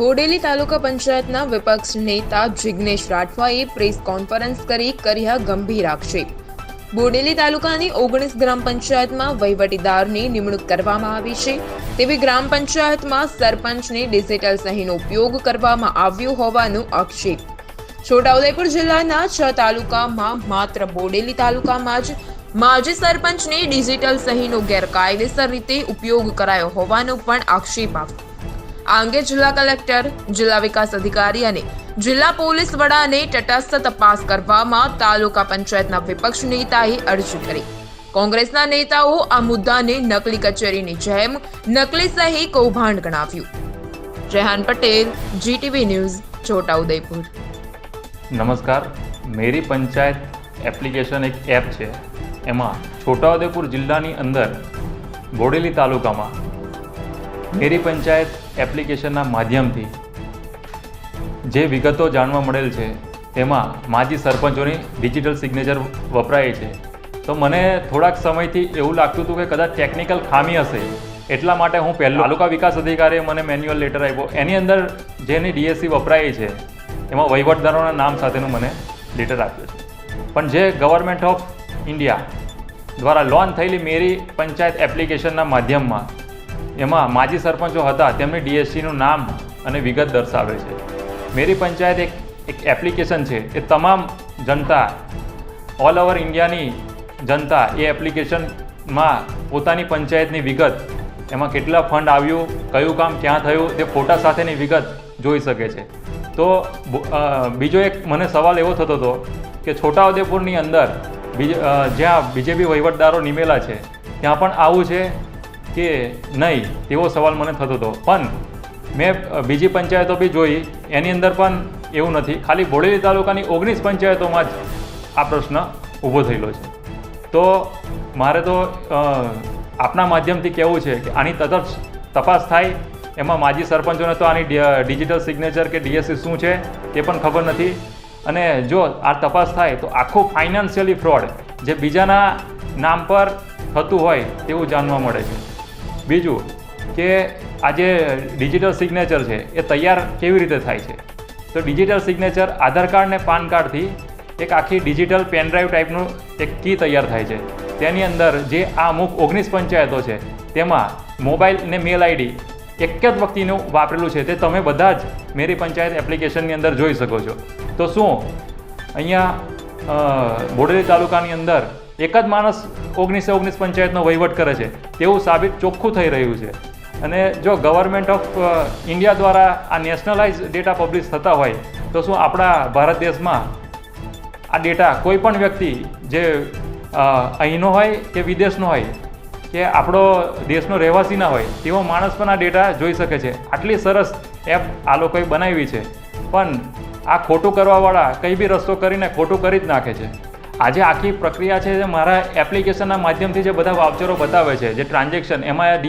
બોડેલી તાલુકા પંચાયતના વિપક્ષ નેતા જિગ્નેશ રાઠવાએ પ્રેસ કોન્ફરન્સ કરી કર્યા ગંભીર આક્ષેપ. બોડેલી તાલુકાની ઓગણીસ ગ્રામ પંચાયતમાં વહીવટીદારની નિમણૂક કરવામાં આવી છે. તેવી ગ્રામ પંચાયતમાં સરપંચને ડિજિટલ સહીનો ઉપયોગ કરવામાં આવ્યો હોવાનો આક્ષેપ. છોટાઉદેપુર જિલ્લાના છ તાલુકામાં માત્ર બોડેલી તાલુકામાં જ માજી સરપંચને ડિજિટલ સહીનો ગેરકાયદેસર રીતે ઉપયોગ કરાયો હોવાનો પણ આક્ષેપ આવ્યો. આ અંગે જિલ્લા કલેક્ટર, જિલ્લા વિકાસ અધિકારી અને જિલ્લા પોલીસ વડાને તટસ્થ તપાસ કરવામાં તાલુકા પંચાયતના વિપક્ષ નેતાએ અરજી કરી. કોંગ્રેસના નેતાઓ આ મુદ્દાને નકલી કચેરીની જેમ નકલી સહી કૌભાંડ ગણાવ્યું. Rehan Patel, GTV news, Chhotaudepur. નમસ્કાર. મેરી પંચાયત એપ્લિકેશન એક એપ છે. એમાં છોટાઉદેપુર જિલ્લાની અંદર બોડેલી તાલુકામાં મેરી પંચાયત એપ્લિકેશનના માધ્યમથી જે વિગતો જાણવા મળેલ છે, તેમાં માજી સરપંચોની ડિજિટલ સિગ્નેચર વપરાય છે. તો મને થોડાક સમયથી એવું લાગતું હતું કે કદાચ ટેકનિકલ ખામી હશે. એટલા માટે હું પહેલો તાલુકા વિકાસ અધિકારીએ મને મેન્યુઅલ લેટર આપ્યો. એની અંદર જેની ડીએસસી વપરાય છે, એમાં વહીવટદારોના નામ સાથેનું મને લેટર આપ્યું છે. પણ જે ગવર્મેન્ટ ઓફ ઇન્ડિયા દ્વારા લોન થયેલી મેરી પંચાયત એપ્લિકેશનના માધ્યમમાં એમાં માજી સરપંચો હતા, તેમની ડીએસસીનું નામ અને વિગત દર્શાવે છે. મેરી પંચાયત એક એક એપ્લિકેશન છે, એ તમામ જનતા, ઓલ ઓવર ઇન્ડિયાની જનતા એ એપ્લિકેશનમાં પોતાની પંચાયતની વિગત, એમાં કેટલા ફંડ આવ્યું, કયું કામ ક્યાં થયું, તે ફોટા સાથેની વિગત જોઈ શકે છે. તો બીજો એક મને સવાલ એવો થતો હતો કે છોટાઉદેપુરની અંદર બીજ જ્યાં બીજેપી વહીવટદારો નિમેલા છે, ત્યાં પણ આવું છે? કે નહીં તેવો સવાલ મને થતો હતો. પણ મેં બીજી પંચાયતો બી જોઈ, એની અંદર પણ એવું નથી. ખાલી બોડેલી તાલુકાની ઓગણીસ પંચાયતોમાં જ આ પ્રશ્ન ઊભો થયેલો છે. તો મારે તો આપના માધ્યમથી કહેવું છે કે આની તરત તપાસ થાય. એમાં માજી સરપંચોને તો આની ડિજિટલ સિગ્નેચર કે ડીએસસી શું છે તે પણ ખબર નથી. અને જો આ તપાસ થાય, તો આખું ફાઇનાન્શિયલી ફ્રોડ જે બીજાના નામ પર થતું હોય, તેવું જાણવા મળે છે. બીજું કે આ જે ડિજિટલ સિગ્નેચર છે, એ તૈયાર કેવી રીતે થાય છે? તો ડિજિટલ સિગ્નેચર આધાર કાર્ડ ને પાન કાર્ડથી એક આખી ડિજિટલ પેનડ્રાઈવ ટાઈપનું એક કી તૈયાર થાય છે. તેની અંદર જે આ અમુક ઓગણીસ પંચાયતો છે, તેમાં મોબાઈલ ને મેલ આઈડી એક જ વ્યક્તિનું વાપરેલું છે, તે તમે બધા જ મેરી પંચાયત એપ્લિકેશનની અંદર જોઈ શકો છો. તો શું? અહીંયા બોડેલી તાલુકાની અંદર એક જ માણસ ઓગણીસે ઓગણીસ પંચાયતનો વહીવટ કરે છે, તેવું સાબિત ચોખ્ખું થઈ રહ્યું છે. અને જો ગવર્મેન્ટ ઓફ ઇન્ડિયા દ્વારા આ નેશનલાઇઝ ડેટા પબ્લિશ થતા હોય, તો શું આપણા ભારત દેશમાં આ ડેટા કોઈ પણ વ્યક્તિ જે અહીંનો હોય કે વિદેશનો હોય, કે આપણો દેશનો રહેવાસી ના હોય, તેવો માણસ પણ આ ડેટા જોઈ શકે છે. આટલી સરસ એપ આ લોકોએ બનાવી છે. પણ આ ખોટું કરવાવાળા કંઈ બી રસ્તો કરીને ખોટું કરી જ નાખે છે. આજે આખી પ્રક્રિયા છે જે મારા એપ્લિકેશનના માધ્યમથી જે બધા વાઉચરો બતાવે છે, જે ટ્રાન્ઝેક્શન એમાં